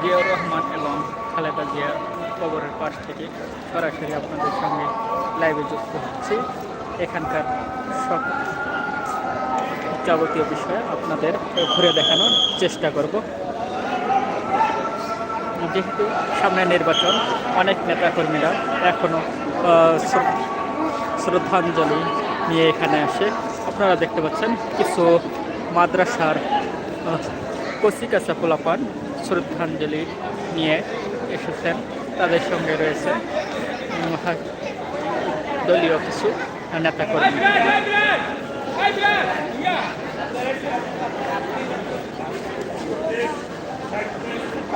জিয়াউর রহমান এবং খালেদা জিয়া কবরের পাশ থেকে সরাসরি আপনাদের সঙ্গে লাইভে যুক্ত হচ্ছি। এখানকার সব যাবতীয় বিষয়ে আপনাদের ঘুরে দেখানোর চেষ্টা করব। যেহেতু সামনে নির্বাচন, অনেক নেতাকর্মীরা এখনও শ্রদ্ধাঞ্জলি নিয়ে এখানে আসে। আপনারা দেখতে পাচ্ছেন কিছু মাদ্রাসার কচিকাচা পোলাপান শ্রদ্ধাঞ্জলি নিয়ে এসেছেন। তাদের সঙ্গে রয়েছে দলীয় কিছু নেতাকর্মী।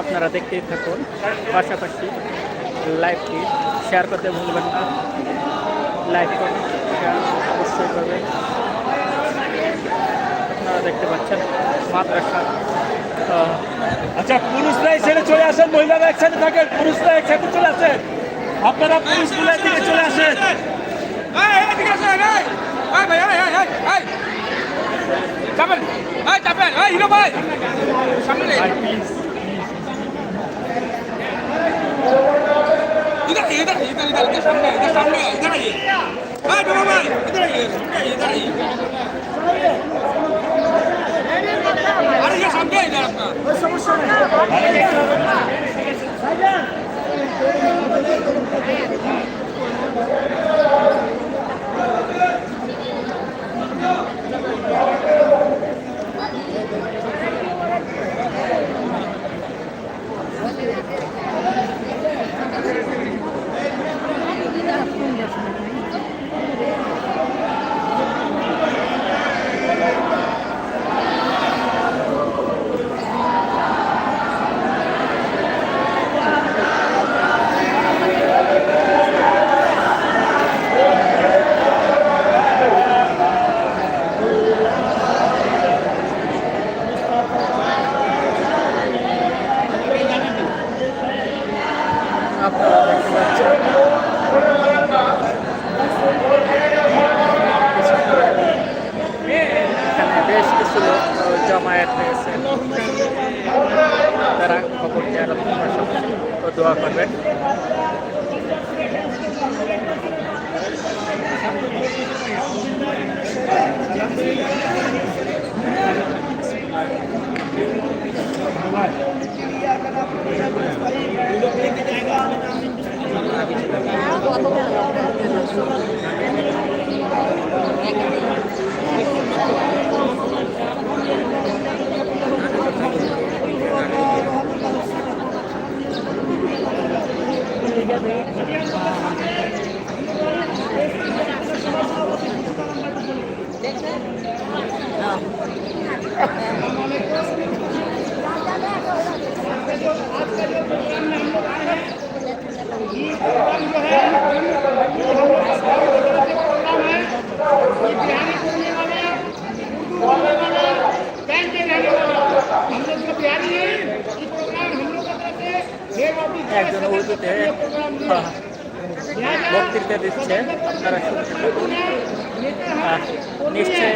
আপনারা দেখতেই থাকুন পাশাপাশি লাইভটি শেয়ার করতে ভুলবেন না। লাইক করুন শেয়ার অবশ্যই আপনারা দেখতে পাচ্ছেন মাদ্রাসার আহ, আচ্ছা পুরুষরা এই ছেড়ে চলে আসেন মহিলারা একসাথে থাকেন পুরুষরা একসাথে চলে আসেন। আপনারা পুরুষগুলোর দিকে চলে আসেন। এই, এদিকে আসেন, এই! এই ভাই, এই, এই, এই, এই! চাপেন, এই, চাপেন, এই, হিরো ভাই! সামনে নে। বেশ কিছু লোক জমায়েত হয়েছে। তারা খবর ও দোয়া করবেন। একজন উর্দুতে বক্তৃতা দিচ্ছে আপনারা নিশ্চয়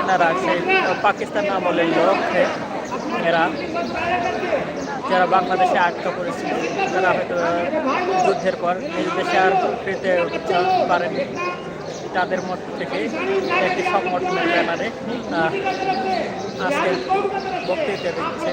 এনারা সেই পাকিস্তান আমলের লক্ষ্যে এরা, যারা বাংলাদেশে আটকা পড়েছিল তারা হয়তো যুদ্ধের পর নিজ দেশে আর ফিরতে পারেনি তাদের মধ্যে থেকে একটি সংগঠনের ব্যানারে আজকে বক্তৃতা দিচ্ছে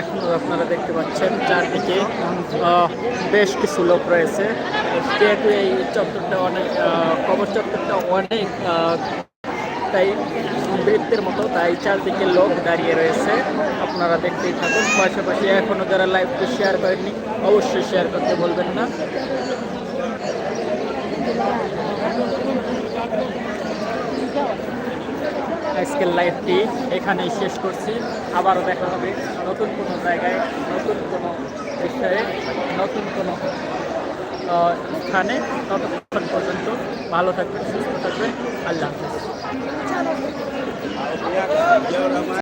এখন আপনারা দেখতে পাচ্ছেন চারদিকে বেশ কিছু লোক রয়েছে। যেহেতু এই চত্বরটা অনেক কবর চত্বরটা অনেক তাই বৃত্তের মতো, তাই চারদিকে লোক দাঁড়িয়ে রয়েছে। আপনারা দেখতেই থাকুন। পাশাপাশি এখনও যারা লাইভটি শেয়ার করেননি, অবশ্যই শেয়ার করতে বলবেন না। আজকের লাইভটি এখানেই শেষ করছি। আবারও দেখা হবে নতুন কোনো জায়গায়, নতুন কোনো বিষয়ে, নতুন কোনো স্থানে। ততক্ষণ পর্যন্ত ভালো থাকবেন, সুস্থ থাকবেন। আল্লাহ হাফেজ।